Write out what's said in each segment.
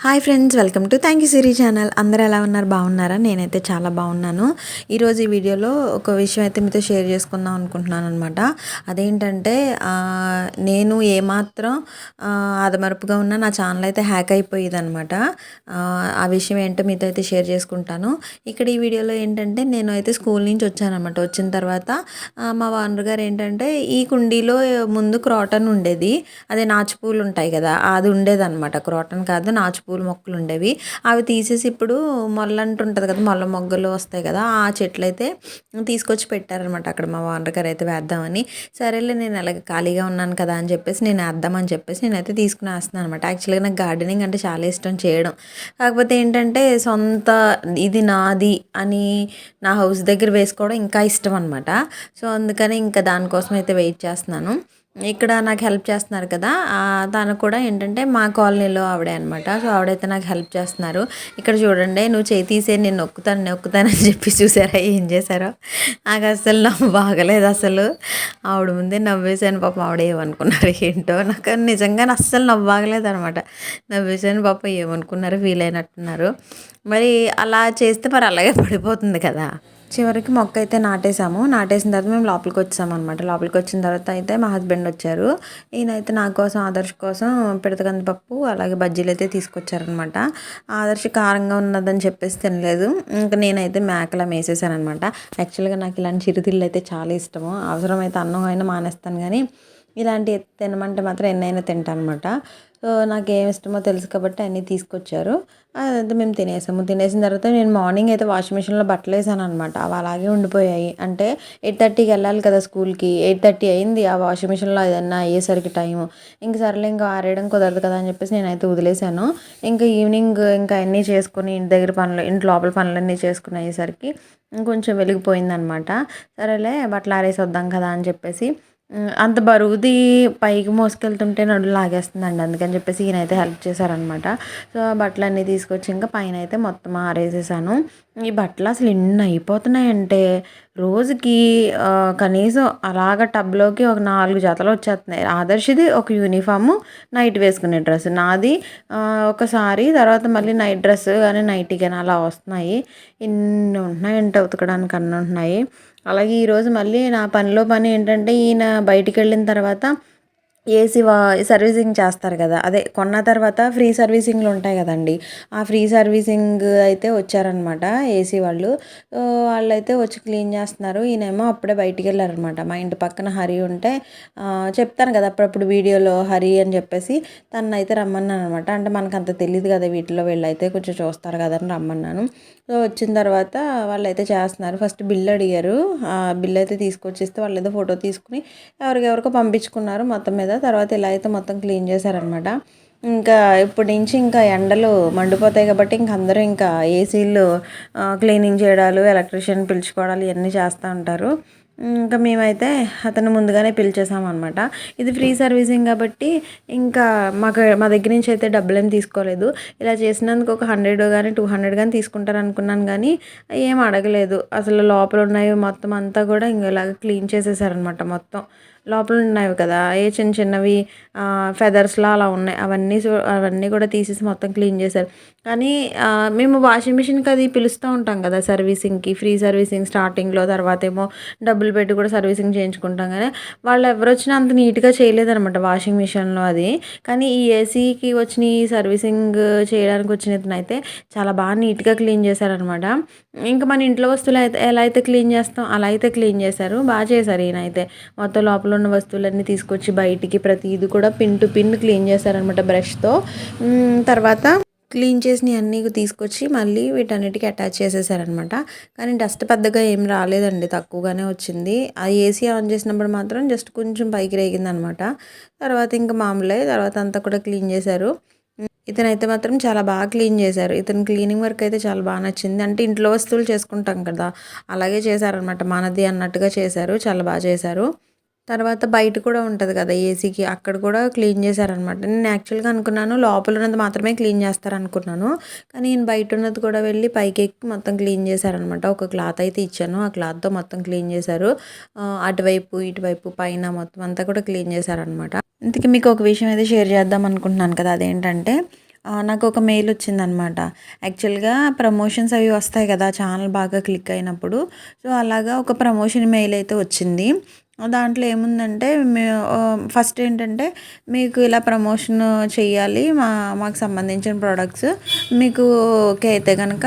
Hi friends welcome to thank you Siri channel అందరూ ఎలా ఉన్నారు? బాగున్నారా? నేనైతే చాలా బాగున్నాను. ఈరోజు ఈ వీడియోలో ఒక విషయం అయితే మీతో షేర్ చేసుకుందాం అనుకుంటున్నాను అనమాట అదేంటంటే నేను ఏమాత్రం ఆ, అదమరుపుగా ఉన్న నా ఛానల్ అయితే హ్యాక్ అయిపోయేది అనమాట ఆ విషయం ఏంటో మీతో అయితే షేర్ చేసుకుంటాను. ఇక్కడ ఈ వీడియోలో ఏంటంటే నేను అయితే స్కూల్ నుంచి వచ్చానమాట వచ్చిన తర్వాత మా వానరు గారు ఏంటంటే ఈ కుండీలో ముందు క్రాటన్ ఉండేది. అదే నాచుపూలు ఉంటాయి కదా అది ఉండేది అనమాట క్రాటన్ కాదు నాచుపూలు పూల మొక్కలు ఉండేవి. అవి తీసేసి ఇప్పుడు మొల్ల అంటుంటుంది కదా మొల్ల మొగ్గలు వస్తాయి కదా ఆ చెట్లు అయితే తీసుకొచ్చి పెట్టారనమాట అక్కడ మా ఓనర్ గారు అయితే వేద్దామని. సరేలే నేను అలాగ ఖాళీగా ఉన్నాను కదా అని చెప్పేసి నేను వేద్దామని చెప్పేసి నేనైతే తీసుకుని వేస్తున్నాను అనమాట యాక్చువల్గా నాకు గార్డెనింగ్ అంటే చాలా ఇష్టం చేయడం. కాకపోతే ఏంటంటే సొంత ఇది నాది అని నా హౌస్ దగ్గర వేసుకోవడం ఇంకా ఇష్టం అనమాట సో అందుకని ఇంకా దానికోసం అయితే వెయిట్ చేస్తున్నాను. ఇక్కడ నాకు హెల్ప్ చేస్తున్నారు కదా తను కూడా ఏంటంటే మా కాలనీలో ఆవిడే అనమాట సో ఆవిడైతే నాకు హెల్ప్ చేస్తున్నారు. ఇక్కడ చూడండి నువ్వు చేయి తీసే నేను నొక్కుతాను నొక్కుతానని చెప్పి చూసారా? ఏం చేశారో? నాకు అసలు నవ్వు బాగలేదు అసలు ఆవిడ ముందే నవ్వేశాను పాపం ఆవిడ ఏమనుకున్నారు ఏంటో? నాకు నిజంగా అస్సలు నవ్వు బాగలేదు అనమాట నవ్వేశాను పాప ఏమనుకున్నారు? ఫీల్ అయినట్టున్నారు మరి అలా చేస్తే మరి అలాగే పడిపోతుంది కదా. చివరికి మొక్క అయితే నాటేసాము నాటేసిన తర్వాత మేము లోపలికి వచ్చాము అనమాట లోపలికి వచ్చిన తర్వాత అయితే మా హస్బెండ్ వచ్చారు. ఈయనైతే నా కోసం ఆదర్శ్ కోసం పిడతకంది పప్పు అలాగే బజ్జీలు అయితే తీసుకొచ్చారనమాట ఆదర్శ్ కారంగా ఉన్నదని చెప్పేసి తినలేదు. ఇంకా నేనైతే మేకలా వేసేసానమాట యాక్చువల్గా నాకు ఇలాంటి చిరుతిళ్ళు అయితే చాలా ఇష్టము. అవసరమైతే అన్నం అయినా మానేస్తాను కానీ ఇలాంటి తినమంటే మాత్రం ఎన్నైనా తింటాను అనమాట సో నాకు ఏం ఇష్టమో తెలుసు కాబట్టి అన్నీ తీసుకొచ్చారు. అదంతా మేము తినేసాము. తినేసిన తర్వాత నేను మార్నింగ్ అయితే వాషింగ్ మిషన్లో బట్టలు వేసాను అనమాట అవి అలాగే ఉండిపోయాయి. అంటే ఎయిట్ థర్టీకి వెళ్ళాలి కదా స్కూల్కి. ఎయిట్ థర్టీ అయింది. ఆ వాషింగ్ మిషన్లో ఏదన్నా అయ్యేసరికి టైం ఇంక సర్లే ఇంకా ఆరేయడం కుదరదు కదా అని చెప్పేసి నేనైతే వదిలేశాను ఇంకా ఈవినింగ్ ఇంకా అన్నీ చేసుకుని ఇంటి దగ్గర పనులు ఇంటి లోపల పనులన్నీ చేసుకుని అయ్యేసరికి ఇంకొంచెం వెలిగిపోయిందనమాట సరేలే బట్టలు ఆరేసి వద్దాం కదా అని చెప్పేసి అంత బరువుది పైకి మోసుకెళ్తుంటే నడు లాగేస్తుందండి. అందుకని చెప్పేసి ఈయన అయితే హెల్ప్ చేశారనమాట. సో ఆ బట్టలు అన్నీ తీసుకొచ్చి ఇంకా పైన అయితే మొత్తం ఆరేసేసాను. ఈ బట్టలు అసలు ఎన్ని అయిపోతున్నాయంటే రోజుకి కనీసం అలాగ టబ్లోకి ఒక నాలుగు జతలు వచ్చేస్తున్నాయి ఆదర్శది ఒక యూనిఫాము నైట్ వేసుకునే డ్రెస్. నాది ఒకసారి తర్వాత మళ్ళీ నైట్ డ్రెస్ కానీ నైటీ కానీ అలా వస్తున్నాయి. ఇన్ని ఉంటున్నాయంటే ఉతకడానికి అన్నీ ఉంటున్నాయి. అలాగే ఈరోజు మళ్ళీ నా పనిలో పని ఏంటంటే ఈయన బయటికి వెళ్ళిన తర్వాత ఏసీ వా సర్వీసింగ్ చేస్తారు కదా. అదే కొన్న తర్వాత ఫ్రీ సర్వీసింగ్లు ఉంటాయి కదండి. ఆ ఫ్రీ సర్వీసింగ్ అయితే వచ్చారనమాట ఏసీ వాళ్ళు. వాళ్ళైతే వచ్చి క్లీన్ చేస్తున్నారు. ఈయనేమో అప్పుడే బయటికి వెళ్ళారనమాట. మా ఇంటి పక్కన హరి ఉంటే చెప్తాను కదా అప్పుడప్పుడు వీడియోలో హరి అని చెప్పేసి తను అయితే రమ్మన్నాను అనమాట అంటే మనకు అంత తెలియదు కదా వీటిలో వీళ్ళైతే కొంచెం చూస్తారు కదా అని రమ్మన్నాను. సో వచ్చిన తర్వాత వాళ్ళైతే చేస్తున్నారు. ఫస్ట్ బిల్ అడిగారు. ఆ బిల్ అయితే తీసుకొచ్చేస్తే వాళ్ళు ఏదో ఫోటో తీసుకుని ఎవరికెవరికో పంపించుకున్నారు. మొత్తం మీద తర్వాత ఇలా అయితే మొత్తం క్లీన్ చేశారనమాట ఇంకా ఇప్పటి నుంచి ఇంకా ఎండలు మండిపోతాయి కాబట్టి ఇంక అందరూ ఇంకా ఏసీలు క్లీనింగ్ చేయడాలు ఎలక్ట్రీషియన్ పిలుచుకోవడాలు ఇవన్నీ చేస్తూ ఉంటారు. ఇంకా మేమైతే అతను ముందుగానే పిలిచేసాం అనమాట ఇది ఫ్రీ సర్వీసింగ్ కాబట్టి ఇంకా మాకు మా దగ్గర నుంచి అయితే డబ్బులు ఏం తీసుకోలేదు. ఇలా చేసినందుకు ఒక హండ్రెడ్ కానీ టూ హండ్రెడ్ కానీ తీసుకుంటారు అనుకున్నాను కానీ ఏం అడగలేదు. అసలు లోపల ఉన్నాయి మొత్తం అంతా కూడా ఇంక ఇలాగ క్లీన్ చేసేసారనమాట మొత్తం. లోపల ఉన్నాయి కదా ఏ చిన్న చిన్నవి ఫెదర్స్లా అలా ఉన్నాయి. అవన్నీ చూ- అవన్నీ కూడా తీసేసి మొత్తం క్లీన్ చేశారు. కానీ మేము వాషింగ్ మిషన్కి అది పిలుస్తూ ఉంటాం కదా సర్వీసింగ్కి ఫ్రీ సర్వీసింగ్ స్టార్టింగ్లో తర్వాత ఏమో డబ్బులు పెట్టి కూడా సర్వీసింగ్ చేయించుకుంటాం కానీ వాళ్ళు ఎవరు వచ్చినా అంత నీట్గా చేయలేదనమాట వాషింగ్ మిషన్లో అది. కానీ ఈ ఏసీకి వచ్చిన ఈ సర్వీసింగ్ చేయడానికి వచ్చిన ఇతను అయితే చాలా బాగా నీట్గా క్లీన్ చేశారనమాట ఇంకా మన ఇంట్లో వస్తువులు అయితే ఎలా అయితే క్లీన్ చేస్తాం అలా అయితే క్లీన్ చేశారు. బాగా చేశారు ఈయన అయితే. మొత్తం లోపల ఉన్న వస్తువులన్నీ తీసుకొచ్చి బయటికి ప్రతిది కూడా పిన్ టు పిన్ క్లీన్ చేశారనమాట బ్రష్తో. తర్వాత క్లీన్ చేసినవి అన్నీ తీసుకొచ్చి మళ్ళీ వీటన్నిటికి అటాచ్ చేసేసారనమాట కానీ డస్ట్ పెద్దగా ఏం రాలేదండి తక్కువగానే వచ్చింది. ఆ ఏసీ ఆన్ చేసినప్పుడు మాత్రం జస్ట్ కొంచెం పైకి రేగిందనమాట తర్వాత ఇంకా మామూలే తర్వాత అంతా కూడా క్లీన్ చేశారు. ఇతనైతే మాత్రం చాలా బాగా క్లీన్ చేశారు. ఇతను క్లీనింగ్ వర్క్ అయితే చాలా బాగా నచ్చింది. అంటే ఇంట్లో వస్తువులు చేసుకుంటాం కదా అలాగే చేశారనమాట మనది అన్నట్టుగా చేశారు చాలా బాగా చేశారు. తర్వాత బయట కూడా ఉంటుంది కదా ఏసీకి అక్కడ కూడా క్లీన్ చేశారనమాట. నేను యాక్చువల్గా అనుకున్నాను లోపల ఉన్నది మాత్రమే క్లీన్ చేస్తారు అనుకున్నాను కానీ నేను బయట ఉన్నది కూడా వెళ్ళి పైకి ఎక్కి మొత్తం క్లీన్ చేశారనమాట. ఒక క్లాత్ అయితే ఇచ్చాను. ఆ క్లాత్తో మొత్తం క్లీన్ చేశారు. అటువైపు ఇటువైపు పైన మొత్తం అంతా కూడా క్లీన్ చేశారనమాట. ఇంతకీ మీకు ఒక విషయం అయితే షేర్ చేద్దాం అనుకుంటున్నాను కదా అదేంటంటే నాకు ఒక మెయిల్ వచ్చిందనమాట. యాక్చువల్గా ప్రమోషన్స్ అవి వస్తాయి కదా ఛానల్ బాగా క్లిక్ అయినప్పుడు. సో అలాగా ఒక ప్రమోషన్ మెయిల్ అయితే వచ్చింది. దాంట్లో ఏముందంటే మే ఫస్ట్ ఏంటంటే మీకు ఇలా ప్రమోషన్ చేయాలి మా మాకు సంబంధించిన ప్రోడక్ట్స్. మీకు ఓకే అయితే కనుక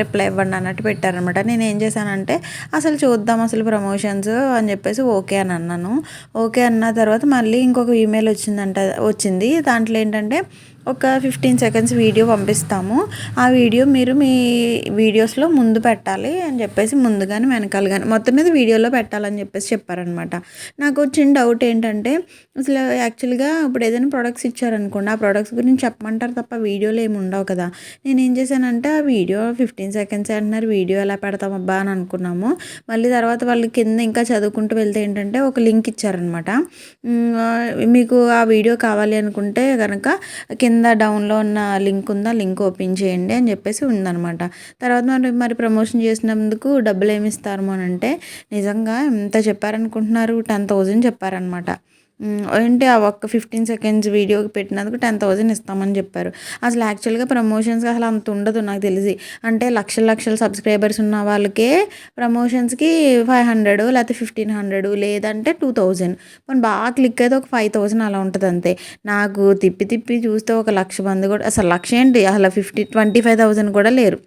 రిప్లై ఇవ్వండి అన్నట్టు పెట్టారనమాట. నేను ఏం చేశానంటే అసలు చూద్దాం అసలు ప్రమోషన్స్ అని చెప్పేసి ఓకే అని అన్నాను. ఓకే అన్న తర్వాత మళ్ళీ ఇంకొక ఈమెయిల్ వచ్చిందంట వచ్చింది. దాంట్లో ఏంటంటే ఒక ఫిఫ్టీన్ సెకండ్స్ వీడియో పంపిస్తాము. ఆ వీడియో మీరు మీ వీడియోస్లో ముందు పెట్టాలి అని చెప్పేసి ముందు కానీ వెనకాల కానీ మొత్తం మీద వీడియోలో పెట్టాలని చెప్పేసి చెప్పారనమాట. నాకు వచ్చిన డౌట్ ఏంటంటే అసలు యాక్చువల్గా ఇప్పుడు ఏదైనా ప్రొడక్ట్స్ ఇచ్చారనుకోండి ఆ ప్రొడక్ట్స్ గురించి చెప్పమంటారు తప్ప వీడియోలో ఏమి ఉండవు కదా. నేను ఏం చేశానంటే ఆ వీడియో ఫిఫ్టీన్ సెకండ్స్ అంటున్నారు వీడియో ఎలా పెడతాం అబ్బా అని అనుకున్నాము. మళ్ళీ తర్వాత వాళ్ళు కింద ఇంకా చదువుకుంటూ వెళ్తే ఏంటంటే ఒక లింక్ ఇచ్చారనమాట. మీకు ఆ వీడియో కావాలి అనుకుంటే కనుక కింద కింద డౌన్లో ఉన్న లింక్ ఉందా? లింక్ ఓపెన్ చేయండి అని చెప్పేసి ఉందనమాట తర్వాత మరి మరి ప్రమోషన్ చేసినందుకు డబ్బులు ఏమి ఇస్తారు అని అంటే నిజంగా ఎంత చెప్పారనుకుంటున్నారు? టెన్ థౌజండ్ చెప్పారనమాట ఏంటి ఆ ఒక్క ఫిఫ్టీన్ సెకండ్స్ వీడియోకి పెట్టినందుకు టెన్ థౌజండ్ ఇస్తామని చెప్పారు. అసలు యాక్చువల్గా ప్రమోషన్స్కి అసలు అంత ఉండదు నాకు తెలిసి. అంటే లక్షల లక్షల సబ్స్క్రైబర్స్ ఉన్న వాళ్ళకే ప్రమోషన్స్కి ఫైవ్ హండ్రెడ్ లేకపోతే ఫిఫ్టీన్ హండ్రెడ్ లేదంటే టూ థౌజండ్ మనం బాగా క్లిక్ అయితే ఒక ఫైవ్ థౌజండ్ అలా ఉంటుంది అంతే. నాకు తిప్పి తిప్పి చూస్తే ఒక లక్ష మంది కూడా అసలు లక్ష ఏంటి? అసలు ఫిఫ్టీ ట్వంటీ ఫైవ్ థౌజండ్ కూడా లేరు.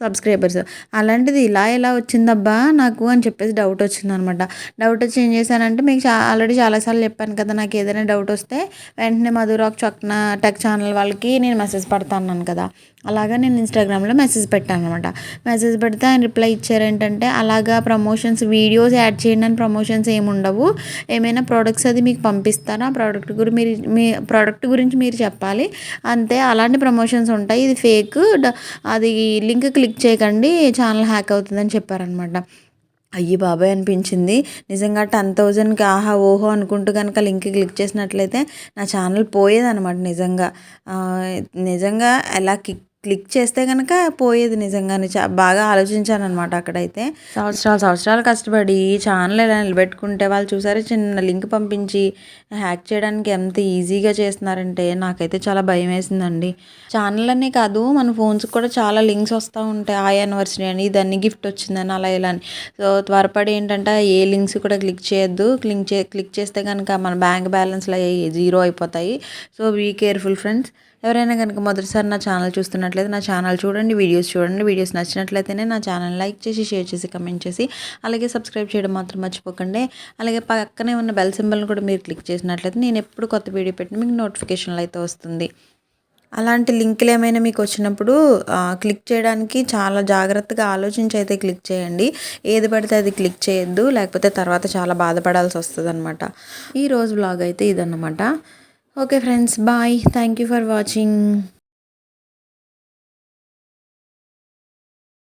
సబ్స్క్రైబర్స్. అలాంటిది ఇలా ఎలా వచ్చిందబ్బా నాకు అని చెప్పేసి డౌట్ వచ్చిందనమాట. డౌట్ వచ్చి ఏం చేశానంటే మీకు చా ఆల్రెడీ చాలాసార్లు చెప్పాను కదా నాకు ఏదైనా డౌట్ వస్తే వెంటనే మధురాక్ చక్న టెక్ ఛానల్ వాళ్ళకి నేను మెసేజ్ పెడతాను కదా. అలాగా నేను ఇన్స్టాగ్రామ్లో మెసేజ్ పెట్టాను అనమాట మెసేజ్ పెడితే ఆయన రిప్లై ఇచ్చారు ఏంటంటే అలాగా ప్రమోషన్స్ వీడియోస్ యాడ్ చేయండి అని ప్రమోషన్స్ ఏమి ఉండవు. ఏమైనా ప్రోడక్ట్స్ అది మీకు పంపిస్తాను. ఆ ప్రోడక్ట్ గురించి మీరు మీ ప్రోడక్ట్ గురించి మీరు చెప్పాలి. అంతే అలాంటి ప్రమోషన్స్ ఉంటాయి. ఇది ఫేక్ అది లింక్ క్లిక్ చేయకండి ఛానల్ హ్యాక్ అవుతుందని చెప్పారనమాట. అయ్యి బాబాయ్ అనిపించింది. నిజంగా టెన్ థౌజండ్కి ఆహా ఓహో అనుకుంటూ కనుక లింక్ క్లిక్ చేసినట్లయితే నా ఛానల్ పోయేదన్నమాట నిజంగా. నిజంగా ఎలా కిక్ క్లిక్ చేస్తే కనుక పోయేది నిజంగానే. చా బాగా ఆలోచించాను అనమాట అక్కడైతే. సంవత్సరాలు సంవత్సరాలు కష్టపడి ఛానల్ ఇలా నిలబెట్టుకుంటే వాళ్ళు చూసారే చిన్న లింక్ పంపించి హ్యాక్ చేయడానికి ఎంత ఈజీగా చేస్తున్నారంటే నాకైతే చాలా భయం వేసిందండి ఛానల్ అనే కాదు మన ఫోన్స్కి కూడా చాలా లింక్స్ వస్తూ ఉంటాయి. ఆ యానివర్సరీ అని దాన్ని గిఫ్ట్ వచ్చిందని అలా ఇలా అని. సో త్వరపడి ఏంటంటే ఏ లింక్స్ కూడా క్లిక్ చేయొద్దు. క్లిక్ చే క్లిక్ చేస్తే కనుక మన బ్యాంక్ బ్యాలెన్స్లో జీరో అయిపోతాయి. So be careful friends. ఎవరైనా కనుక మొదటిసారి నా ఛానల్ చూస్తున్నట్లయితే నా ఛానల్ చూడండి వీడియోస్ చూడండి వీడియోస్ నచ్చినట్లయితేనే నా ఛానల్ లైక్ చేసి షేర్ చేసి కమెంట్ చేసి అలాగే సబ్స్క్రైబ్ చేయడం మాత్రం మర్చిపోకండి. అలాగే పక్కనే ఉన్న బెల్ సింబల్ని కూడా మీరు క్లిక్ చేసినట్లయితే నేను ఎప్పుడు కొత్త వీడియో పెట్టిన మీకు నోటిఫికేషన్లు అయితే వస్తుంది. అలాంటి లింకులు ఏమైనా మీకు వచ్చినప్పుడు క్లిక్ చేయడానికి చాలా జాగ్రత్తగా ఆలోచించి అయితే క్లిక్ చేయండి. ఏది పడితే అది క్లిక్ చేయొద్దు లేకపోతే తర్వాత చాలా బాధపడాల్సి వస్తుంది అనమాట ఈరోజు బ్లాగ్ అయితే ఇదన్నమాట. Okay friends bye thank you for watching